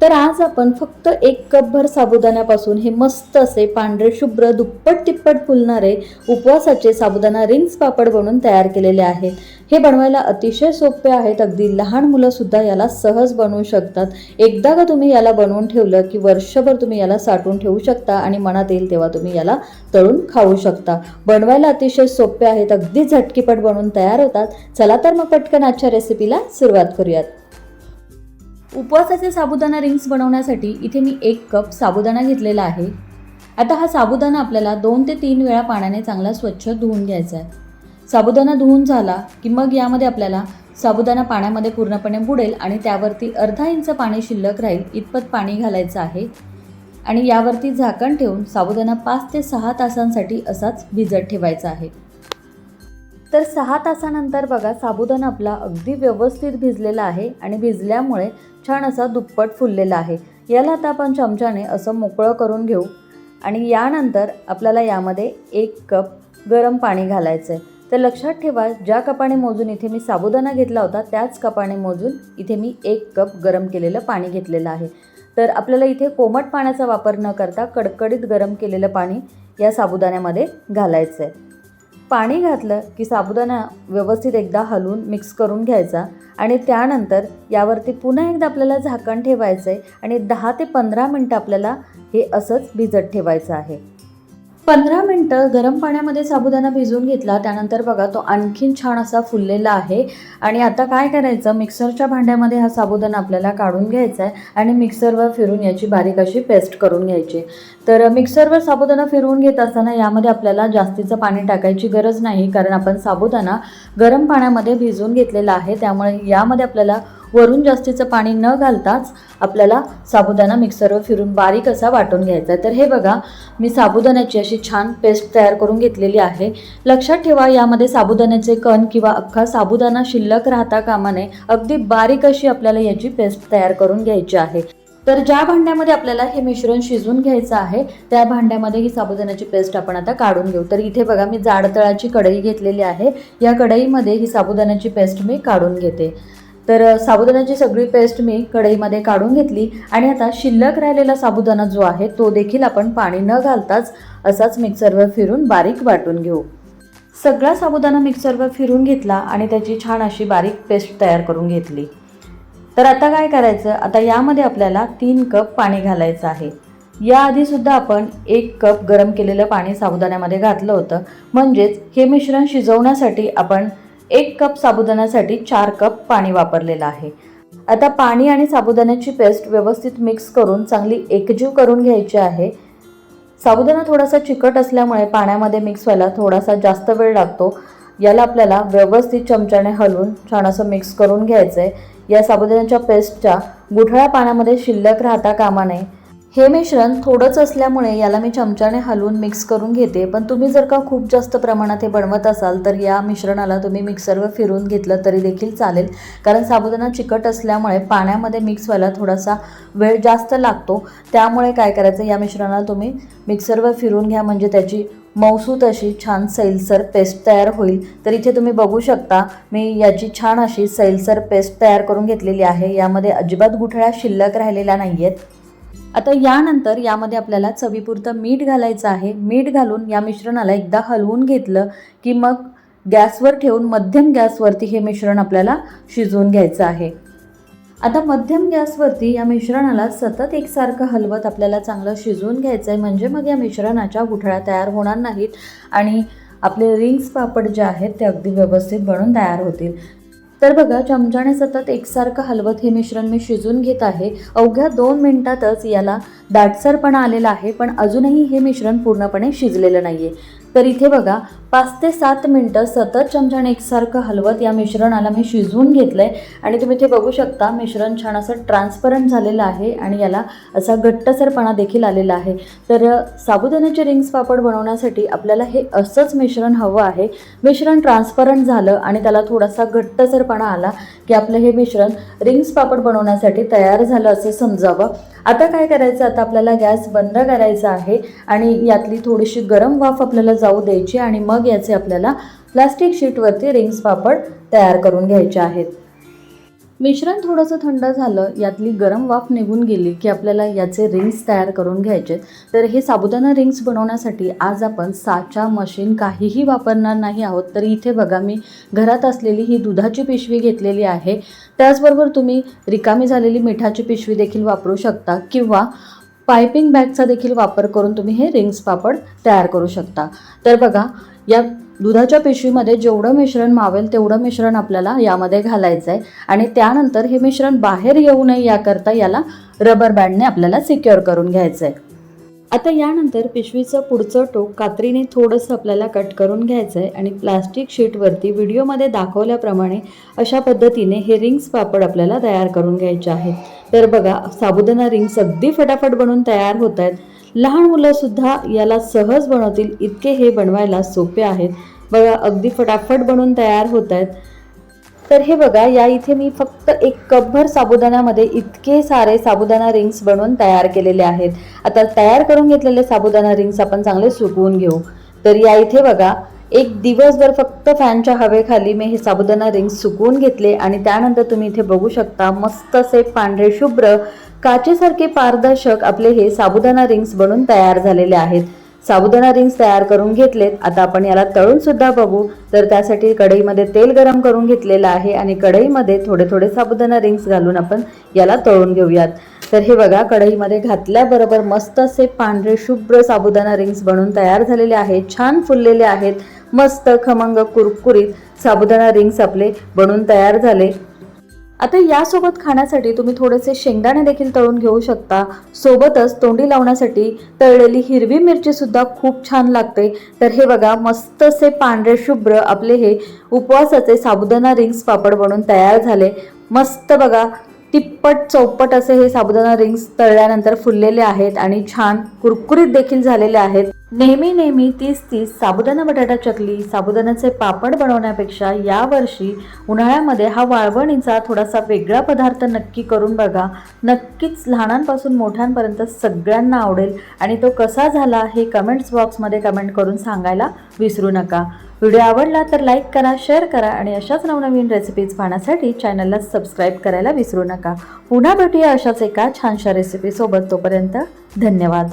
तर आज आपण फक्त एक कपभर साबुदाण्यापासून हे मस्त असे पांढरे शुभ्र दुप्पट तिप्पट फुलणारे उपवासाचे साबुदाणा रिंग्स पापड बनवून तयार केलेले आहेत. हे बनवायला अतिशय सोपे आहेत. अगदी लहान मुलंसुद्धा याला सहज बनवू शकतात. एकदा का तुम्ही याला बनवून ठेवलं की वर्षभर तुम्ही याला साठवून ठेवू शकता आणि मनात येईल तेव्हा तुम्ही याला तळून खाऊ शकता. बनवायला अतिशय सोपे आहेत. अगदी झटकीपट बनवून तयार होतात. चला तर मग पटकन आजच्या रेसिपीला सुरुवात करूयात. उपवासाचे साबुदाणा रिंग्स बनवण्यासाठी इथे मी एक कप साबुदाणा घेतलेला आहे. आता हा साबुदाणा आपल्याला दोन ते तीन वेळा पाण्याने चांगला स्वच्छ धुवून घ्यायचा आहे. साबुदाणा धुवून झाला की मग यामध्ये आपल्याला साबुदाणा पाण्यामध्ये पूर्णपणे बुडेल आणि त्यावरती अर्धा इंच पाणी शिल्लक राहील इतपत पाणी घालायचं आहे. आणि यावरती झाकण ठेवून साबुदाणा पाच ते सहा तासांसाठी असाच भिजत ठेवायचा आहे. तर सहा तासानंतर बघा साबुदाणा आपला अगदी व्यवस्थित भिजलेला आहे आणि भिजल्यामुळे छान असा दुप्पट फुललेला आहे. याला आता आपण चमच्याने असं मोकळं करून घेऊ आणि यानंतर आपल्याला यामध्ये एक कप गरम पाणी घालायचं आहे तर लक्षात ठेवा ज्या कपाने मोजून इथे मी साबुदाणा घेतला होता त्याच कपाने मोजून इथे मी एक कप गरम केलेलं पाणी घेतलेलं आहे. तर आपल्याला इथे कोमट पाण्याचा वापर न करता कडकडीत गरम केलेलं पाणी या साबुदाण्यामध्ये घालायचं आहे पाणी घातलं की साबुदाणा व्यवस्थित एकदा हलवून मिक्स करून घ्यायचा आणि त्यानंतर यावरती पुन्हा एकदा आपल्याला झाकण ठेवायचं आहे आणि दहा ते पंधरा मिनटं आपल्याला हे असंच भिजत ठेवायचं आहे. पंधरा मिनटं गरम पाण्यामध्ये साबुदाणा भिजवून घेतला. त्यानंतर बघा तो आणखीन छान असा फुललेला आहे. आणि आता काय करायचं? मिक्सरच्या भांड्यामध्ये हा साबुदाणा आपल्याला काढून घ्यायचा आहे आणि मिक्सरवर फिरून याची बारीक अशी पेस्ट करून घ्यायची तर मिक्सरवर साबुदाणा फिरवून घेत असताना यामध्ये आपल्याला जास्तीचं पाणी टाकायची गरज नाही कारण आपण साबुदाणा गरम पाण्यामध्ये भिजवून घेतलेला आहे. त्यामुळे यामध्ये आपल्याला वरून जास्तीचं पाणी न घालताच आपल्याला साबुदाणा मिक्सरवर फिरून बारीक असा वाटून घ्यायचा आहे. तर हे बघा मी साबुदाण्याची अशी छान पेस्ट तयार करून घेतलेली आहे. लक्षात ठेवा यामध्ये साबुदाण्याचे कण किंवा अख्खा साबुदाणा शिल्लक राहता कामा नये अगदी बारीक अशी आपल्याला याची पेस्ट तयार करून घ्यायची आहे. तर ज्या भांड्यामध्ये आपल्याला हे मिश्रण शिजवून घ्यायचं आहे त्या भांड्यामध्ये ही साबुदाण्याची पेस्ट आपण आता काढून घेऊ. तर इथे बघा मी जाडतळाची कढई घेतलेली आहे. या कढईमध्ये ही साबुदाण्याची पेस्ट मी काढून घेते. तर साबुदाण्याची सगळी पेस्ट मी कढईमध्ये काढून घेतली आणि आता शिल्लक राहिलेला साबुदाणा जो आहे तो देखील आपण पाणी न घालताच असाच मिक्सरवर फिरून बारीक वाटून घेऊ. सगळा साबुदाणा मिक्सरवर फिरून घेतला आणि त्याची छान अशी बारीक पेस्ट तयार करून घेतली. तर आता काय करायचं? आता यामध्ये आपल्याला तीन कप पाणी घालायचं आहे. याआधीसुद्धा आपण एक कप गरम केलेलं पाणी साबुदाण्यामध्ये घातलं होतं. म्हणजेच हे मिश्रण शिजवण्यासाठी आपण एक कप साबुदाण्यासाठी चार कप पाणी वापरलेलं आहे. आता पाणी आणि साबुदाण्याची पेस्ट व्यवस्थित मिक्स करून चांगली एकजीव करून घ्यायची आहे. साबुदाणा थोडासा चिकट असल्यामुळे पाण्यामध्ये मिक्स व्हायला थोडासा जास्त वेळ लागतो. याला आपल्याला व्यवस्थित चमच्याने हलवून छान असं मिक्स करून घ्यायचं आहे या साबुदाण्याच्या पेस्टच्या गुठळ्या पाण्यामध्ये शिल्लक राहता कामा नये. हे मिश्रण थोडंच असल्यामुळे याला मी चमच्याने हलवून मिक्स करून घेते. पण तुम्ही जर का खूप जास्त प्रमाणात हे बनवत असाल तर या मिश्रणाला तुम्ही मिक्सरवर फिरून घेतलं तरी देखील चालेल. कारण साबुदाणा चिकट असल्यामुळे पाण्यामध्ये मिक्स व्हायला थोडासा वेळ जास्त लागतो. त्यामुळे काय करायचं या मिश्रणाला तुम्ही मिक्सरवर फिरून घ्या. म्हणजे त्याची मौसूत अशी छान सैलसर पेस्ट तयार होईल. तर इथे तुम्ही बघू शकता मी याची छान अशी सैलसर पेस्ट तयार करून घेतलेली आहे. यामध्ये अजिबात गुठळ्या शिल्लक राहिलेल्या नाही आहेत आता यानंतर यामध्ये आपल्याला चवीपुरतं मीठ घालायचं आहे. मीठ घालून या मिश्रणाला एकदा हलवून घेतलं की मग गॅसवर ठेवून मध्यम गॅसवरती हे मिश्रण आपल्याला शिजवून घ्यायचं आहे. आता मध्यम गॅसवरती या मिश्रणाला सतत एकसारखं हलवत आपल्याला चांगलं शिजवून घ्यायचं आहे म्हणजे मग या मिश्रणाच्या गुठळ्या तयार होणार नाहीत आणि आपले रिंग्स पापड जे आहेत ते अगदी व्यवस्थित बनून तयार होतील. तर बघा चमच्याने सतत एकसारखं हलवत हे मिश्रण मी शिजून घेत आहे. अवघ्या दोन मिनिटातच याला दाटसरपणा आलेला आहे पण अजूनही हे मिश्रण पूर्णपणे शिजलेलं नाही आहे तर इथे बघा पाच ते सात मिनटं सतत चमच्याने एकसारखं हलवत या मिश्रणाला मी शिजवून घेतलं आहे आणि तुम्ही इथे बघू शकता मिश्रण छान असं ट्रान्सपरंट झालेलं आहे आणि याला असा घट्टसरपणा देखील आलेला आहे. तर साबुदाण्याचे रिंग्स पापड बनवण्यासाठी आपल्याला हे असंच मिश्रण हवं आहे. मिश्रण ट्रान्सपरंट झालं आणि त्याला थोडासा घट्टसरपणा आला की आपलं हे मिश्रण रिंग्स पापड बनवण्यासाठी तयार झालं असं समजावं. आता काय करायचं? आता आपल्याला गॅस बंद करायचा आहे आणि यातली थोडीशी गरम वाफ आपल्याला जाऊ द्यायची आणि मग याचे आपल्याला प्लास्टिक शीटवरती रिंग्स पापड तयार करून घ्यायचे आहेत. मिश्रण थोडंसं थंड झालं यातली गरम वाफ निघून गेली की आपल्याला याचे रिंग्स तयार करून घ्यायचे. तर हे साबुदाणा रिंग्स बनवण्यासाठी आज आपण साचा मशीन काहीही वापरणार नाही आहोत. तर इथे बघा मी घरात असलेली ही दुधाची पिशवी घेतलेली आहे. त्याचबरोबर तुम्ही रिकामी झालेली मिठाची पिशवी देखील वापरू शकता किंवा पायपिंग बॅगचा देखील वापर करून तुम्ही हे रिंग्स पापड तयार करू शकता. तर बघा या दुधाच्या पिशवीमध्ये जेवढं मिश्रण मावेल तेवढं मिश्रण आपल्याला यामध्ये घालायचं आहे आणि त्यानंतर हे मिश्रण बाहेर येऊ नये याकरता याला रबर बँडने आपल्याला सिक्युअर करून घ्यायचं आहे आता यानंतर पिशवीचं पुढचं टोक कात्रीने थोडंसं आपल्याला कट करून घ्यायचं आहे आणि प्लास्टिक शीटवरती व्हिडिओमध्ये दाखवल्याप्रमाणे अशा पद्धतीने हे रिंग्स पापड आपल्याला तयार करून घ्यायचे आहेत. तर बघा साबुदाणा रिंग्स अगदी फटाफट बनवून तयार होत आहेत लहान मुलंसुद्धा याला सहज बनवतील इतके हे बनवायला सोपे आहेत. बघा अगदी फटाफट बनवून तयार होत आहेत. तर हे बघा या इथे मी फक्त एक कपभर साबुदाण्यामध्ये इतके सारे साबुदाणा रिंग्स बनवून तयार केलेले आहेत. आता तयार करून घेतलेले साबुदाणा रिंग्स आपण चांगले सुकवून घेऊ. तर या इथे बघा एक दिवसभर फक्त फॅनच्या हवेखाली मी हे साबुदाणा रिंग्स सुकवून घेतले आणि त्यानंतर तुम्ही इथे बघू शकता मस्त असे पांढरे शुभ्र काचेसारखे पारदर्शक आपले हे साबुदाणा रिंग्स बनून तयार झालेले आहेत. साबुदाणा रिंग्स तयार करून घेतलेत. आता आपण याला तळून सुद्धा बघू. तर त्यासाठी कढईमध्ये तेल गरम करून घेतलेलं आहे आणि कढईमध्ये थोडे थोडे साबुदाणा रिंग्स घालून आपण याला तळून घेऊयात. तर हे बघा कढईमध्ये घातल्याबरोबर मस्त असे पांढरे शुभ्र साबुदाणा रिंग्स बनून तयार झालेले आहेत. छान फुललेले आहेत. मस्त खमंग कुरकुरीत साबुदाणा रिंग्स आपले बनून तयार झाले. आता यासोबत खाण्यासाठी तुम्ही थोडेसे शेंगदाणे देखील तळून घेऊ शकता. सोबतच तोंडी लावण्यासाठी तळलेली हिरवी मिरची सुद्धा खूप छान लागते. तर हे बघा मस्त असे पांढरे शुभ्र आपले हे उपवासाचे साबुदाणा रिंग्स पापड बनून तयार झाले. मस्त बघा तिप्पट चौपट असे हे साबुदाणा रिंग्स तळल्यानंतर फुललेले आहेत आणि छान कुरकुरीत देखील झालेले आहेत. नेहमी नेहमी तीस तीस साबुदाणा बटाटा चकली साबुदाण्याचे पापड बनवण्यापेक्षा यावर्षी उन्हाळ्यामध्ये हा वाळवणीचा थोडासा वेगळा पदार्थ नक्की करून बघा. नक्कीच लहानांपासून मोठ्यांपर्यंत सगळ्यांना आवडेल आणि तो कसा झाला हे कमेंट्स बॉक्समध्ये कमेंट करून सांगायला विसरू नका. व्हिडिओ आवडला तर लाईक करा शेअर करा आणि अशाच नवनवीन रेसिपीज पाहण्यासाठी चॅनलला सबस्क्राईब करायला विसरू नका. पुन्हा भेटूया अशाच एका छानशा रेसिपीसोबत तोपर्यंत धन्यवाद.